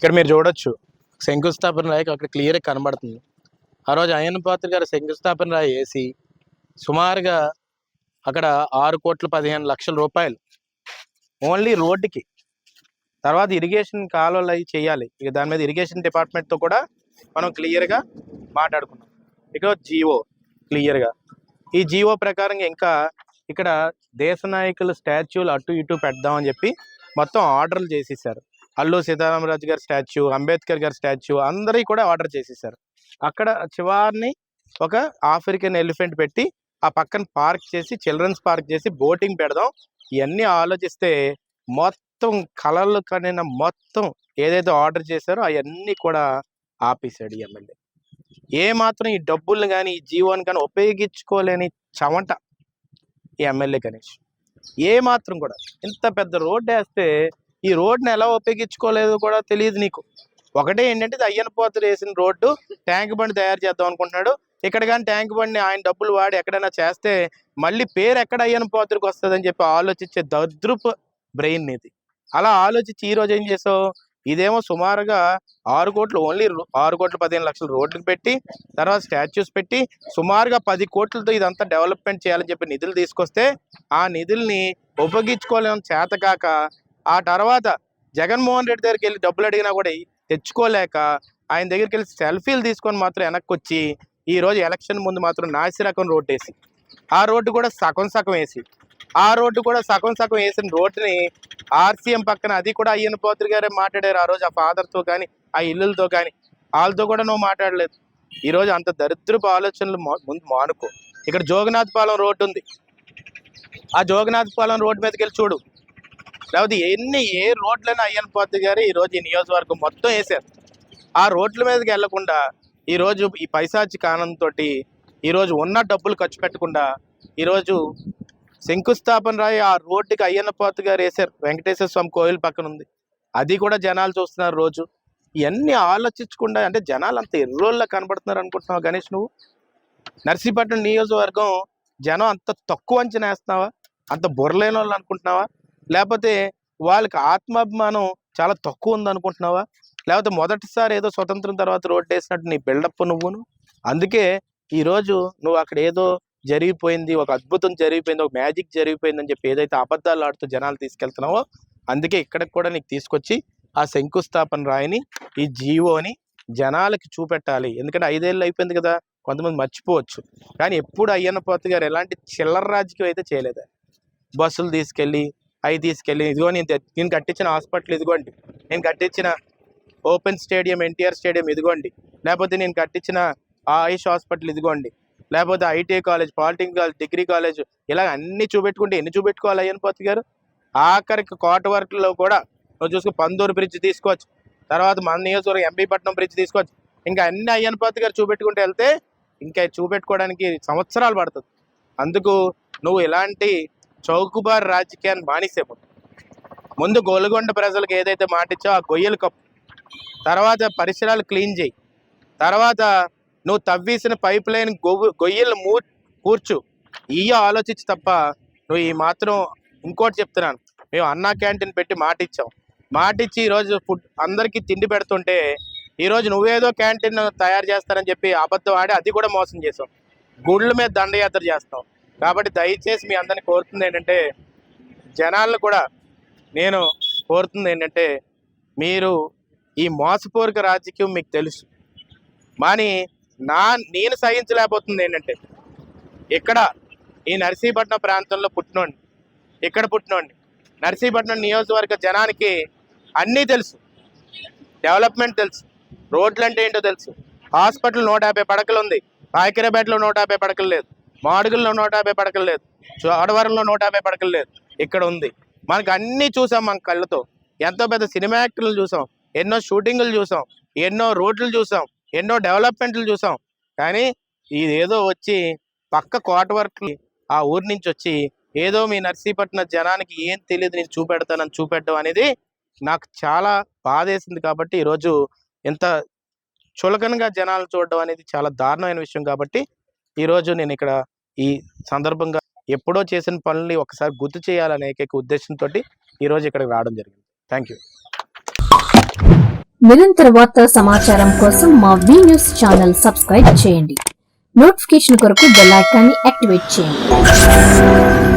ఇక్కడ మీరు చూడొచ్చు. శంకుస్థాపన రాయి అక్కడ క్లియర్గా కనబడుతుంది. ఆ రోజు అయ్యన్న పాత్ర గారు శంకుస్థాపన రాయి వేసి సుమారుగా అక్కడ ఆరు కోట్ల పదిహేను లక్షల రూపాయలు ఓన్లీ రోడ్డుకి. తర్వాత ఇరిగేషన్ కాలువలు అవి చేయాలి. ఇక దాని మీద ఇరిగేషన్ డిపార్ట్మెంట్తో కూడా మనం క్లియర్గా మాట్లాడుకున్నాం. ఇక జియో క్లియర్గా ఈ జియో ప్రకారంగా ఇంకా ఇక్కడ దేశ నాయకుల స్టాచ్యూలు అటు ఇటు పెడదామని చెప్పి మొత్తం ఆర్డర్లు చేసేసారు. అల్లు సీతారామరాజు గారి స్టాచ్యూ అంబేద్కర్ గారి స్టాచ్యూ అందరికీ కూడా ఆర్డర్ చేసేసారు అక్కడ చివరిని ఒక ఆఫ్రికన్ ఎలిఫెంట్ పెట్టి ఆ పక్కన పార్క్ చేసి చిల్డ్రన్స్ పార్క్ చేసి బోటింగ్ పెడదాం. ఇవన్నీ ఆలోచిస్తే మొత్తం కలర్లు కనిన మొత్తం ఏదైతే ఆర్డర్ చేశారో అవన్నీ కూడా ఆపేశాడు ఈ ఎమ్మెల్యే. ఏ మాత్రం ఈ డబ్బుల్ని కానీ ఈ జీవోని కానీ ఉపయోగించుకోలేని చవట ఈ ఎమ్మెల్యే గణేష్. ఏ మాత్రం కూడా ఇంత పెద్ద రోడ్డు వేస్తే ఈ రోడ్డుని ఎలా ఉపయోగించుకోలేదు కూడా తెలియదు నీకు. ఒకటే ఏంటంటే ఇది అయ్యన పోతలు వేసిన రోడ్డు ట్యాంక్ బండి తయారు చేద్దాం అనుకుంటున్నాడు. ఇక్కడ కానీ ట్యాంక్ బండిని ఆయన డబ్బులు వాడి ఎక్కడైనా చేస్తే మళ్ళీ పేరు ఎక్కడ అయ్యన పోతులకు వస్తుందని చెప్పి ఆలోచించే దద్రుపు బ్రెయిన్ ఇది అలా ఆలోచించి ఈ రోజు ఏం చేసావు? ఇదేమో సుమారుగా ఆరు కోట్లు ఓన్లీ ఆరు కోట్ల పదిహేను లక్షల రోడ్లకు పెట్టి తర్వాత స్టాచ్యూస్ పెట్టి సుమారుగా పది కోట్లతో ఇదంతా డెవలప్మెంట్ చేయాలని చెప్పి నిధులు తీసుకొస్తే ఆ నిధుల్ని ఉపయోగించుకోలేని చేతకాక ఆ తర్వాత జగన్మోహన్ రెడ్డి దగ్గరికి వెళ్ళి డబ్బులు అడిగినా కూడా తెచ్చుకోలేక ఆయన దగ్గరికి వెళ్ళి సెల్ఫీలు తీసుకొని మాత్రం వెనక్కి వచ్చి ఈరోజు ఎలక్షన్ ముందు మాత్రం నాసి రకం రోడ్డు వేసి ఆ రోడ్డు కూడా సగం సగం వేసి ఆ రోడ్డు కూడా సగం సగం వేసిన రోడ్డుని ఆర్సీఎం పక్కన అది కూడా అయ్యన్న పోత్రి గారే మాట్లాడారు ఆ రోజు ఆ ఫాదర్తో కానీ ఆ ఇల్లులతో కానీ. వాళ్ళతో కూడా నువ్వు మాట్లాడలేదు. ఈరోజు అంత దరిద్రపు ఆలోచనలు ముందు మానుకో. ఇక్కడ జోగనాథ్ పాలెం రోడ్డు ఉంది. ఆ జోగనాథ్ పాలెం రోడ్డు మీదకి వెళ్ళి చూడు. లేకపోతే ఎన్ని ఏ రోడ్లైనా అయ్యన్ పోత్రి గారు ఈ ఈ నియోజకవర్గం మొత్తం వేశారు. ఆ రోడ్ల మీదకి వెళ్ళకుండా ఈరోజు ఈ పైశాచి కానంతో ఈరోజు ఉన్న డబ్బులు ఖర్చు పెట్టకుండా ఈరోజు శంకుస్థాపన రాయి ఆ రోడ్డుకి అయ్యన్న పోతు గారు వేశారు. వెంకటేశ్వర స్వామి కోయిల్ పక్కన ఉంది. అది కూడా జనాలు చూస్తున్నారు రోజు. ఇవన్నీ ఆలోచించకుండా అంటే జనాలు అంత ఎర్రోళ్ళ కనబడుతున్నారు అనుకుంటున్నావు గణేష్ నువ్వు? నర్సీపట్నం నియోజకవర్గం జనం అంత తక్కువ అంచనా వేస్తున్నావా? అంత బుర్రలేని వాళ్ళు అనుకుంటున్నావా? లేకపోతే వాళ్ళకి ఆత్మాభిమానం చాలా తక్కువ ఉంది అనుకుంటున్నావా లేకపోతే మొదటిసారి ఏదో స్వతంత్రం తర్వాత రోడ్డు వేసినట్టు నీ బిల్డప్ నువ్వును? అందుకే ఈరోజు నువ్వు అక్కడ ఏదో జరిగిపోయింది ఒక అద్భుతం జరిగిపోయింది ఒక మ్యాజిక్ జరిగిపోయింది అని చెప్పి ఏదైతే అబద్ధాలు ఆడుతూ జనాలు తీసుకెళ్తున్నావో అందుకే ఇక్కడికి కూడా నీకు తీసుకొచ్చి ఆ శంకుస్థాపన రాయిని ఈ జీవోని జనాలకి చూపెట్టాలి. ఎందుకంటే ఐదేళ్ళు అయిపోయింది కదా కొంతమంది మర్చిపోవచ్చు. కానీ ఎప్పుడు అయ్యన్న పోతు గారు ఎలాంటి చిల్లర రాజకీయం అయితే చేయలేదు. బస్సులు తీసుకెళ్ళి అవి తీసుకెళ్ళి ఇదిగో నేను నేను కట్టించిన హాస్పిటల్ ఇదిగోండి. నేను కట్టించిన ఓపెన్ స్టేడియం ఎన్టీఆర్ స్టేడియం ఇదిగోండి. లేకపోతే నేను కట్టించిన ఆయుష్ హాస్పిటల్ ఇదిగోండి. లేకపోతే ITI college polytechnic college degree college ఇలా అన్ని చూపెట్టుకుంటే ఎన్ని చూపెట్టుకోవాలి అయ్యన్ పోతు గారు? ఆఖరికి కోట వర్క్లో కూడా నువ్వు చూసుకో పందూరు బ్రిడ్జ్ తీసుకోవచ్చు. తర్వాత మన నియోజకవర్గం ఎంపీపట్నం బ్రిడ్జ్ తీసుకోవచ్చు. ఇంకా అన్ని అయ్యన్ పోతు గారు చూపెట్టుకుంటూ వెళ్తే ఇంకా చూపెట్టుకోవడానికి సంవత్సరాలు పడుతుంది. అందుకు నువ్వు ఇలాంటి చౌకుబార్ రాజకీయాన్ని మానేసే ముందు. గోల్గొండ ప్రజలకు ఏదైతే మాటిచ్చో ఆ గొయ్యలు కప్పు. తర్వాత పరిసరాలు క్లీన్ చేయి. తర్వాత నువ్వు తవ్వేసిన పైప్ లైన్ గొయ్యలు మూ కూర్చు. ఇయ్య ఆలోచించి తప్ప నువ్వు ఈ మాత్రం ఇంకోటి చెప్తున్నాను. మేము అన్నా క్యాంటీన్ పెట్టి మాట ఇచ్చాం మాట ఇచ్చి ఈరోజు ఫుడ్ అందరికీ తిండి పెడుతుంటే ఈరోజు నువ్వేదో క్యాంటీన్ తయారు చేస్తారని చెప్పి అబద్ధం ఆడి అది కూడా మోసం చేసాం గుళ్ళ మీద దండయాత్ర చేస్తాం కాబట్టి దయచేసి మీ అందరిని కోరుతుంది ఏంటంటే జనాలను కూడా నేను కోరుతుంది ఏంటంటే మీరు ఈ మోసపూరిక రాజకీయం మీకు తెలుసు. మాని నా నేను సహించలేకపోతుంది ఏంటంటే ఇక్కడ ఈ నర్సీపట్నం ప్రాంతంలో పుట్టినోండి ఇక్కడ పుట్టినోండి నర్సీపట్నం నియోజకవర్గ జనానికి అన్నీ తెలుసు. డెవలప్మెంట్ తెలుసు. రోడ్లు అంటే ఏంటో తెలుసు. హాస్పిటల్ నూట యాభై పడకలు ఉంది. పాయకిరపేటలో నూట యాభై పడకలు లేదు. మాడుగుల్లో నూట యాభై పడకలు లేదు. చోడవరంలో నూట యాభై పడకలు లేదు. ఇక్కడ ఉంది. మనకు అన్నీ చూసాం మన కళ్ళతో. ఎంతో పెద్ద సినిమా యాక్టర్లు చూసాం. ఎన్నో షూటింగ్లు చూసాం. ఎన్నో రోడ్లు చూసాం. ఎన్నో డెవలప్మెంట్లు చూసాం. కానీ ఇదేదో వచ్చి పక్క కోట వరకు ఆ ఊరి నుంచి వచ్చి ఏదో మీ నర్సీపట్నం జనానికి ఏం తెలియదు నేను చూపెడతానని చూపెట్టడం అనేది నాకు చాలా బాధేసింది కాబట్టి ఈరోజు ఇంత చులకనగా జనాలు చూడడం అనేది చాలా దారుణమైన విషయం కాబట్టి ఈరోజు నేను ఇక్కడ ఈ సందర్భంగా ఎప్పుడో చేసిన పనుల్ని ఒకసారి గుర్తు చేయాలనే ఏకైక ఉద్దేశంతో ఈరోజు ఇక్కడికి రావడం జరిగింది. థ్యాంక్ యూ నిరంతర వార్తా సమాచారం కోసం మా వి న్యూస్ ఛానల్ సబ్స్క్రైబ్ చేయండి. నోటిఫికేషన్ కొరకు బెల్ ఐకాన్ని యాక్టివేట్ చేయండి.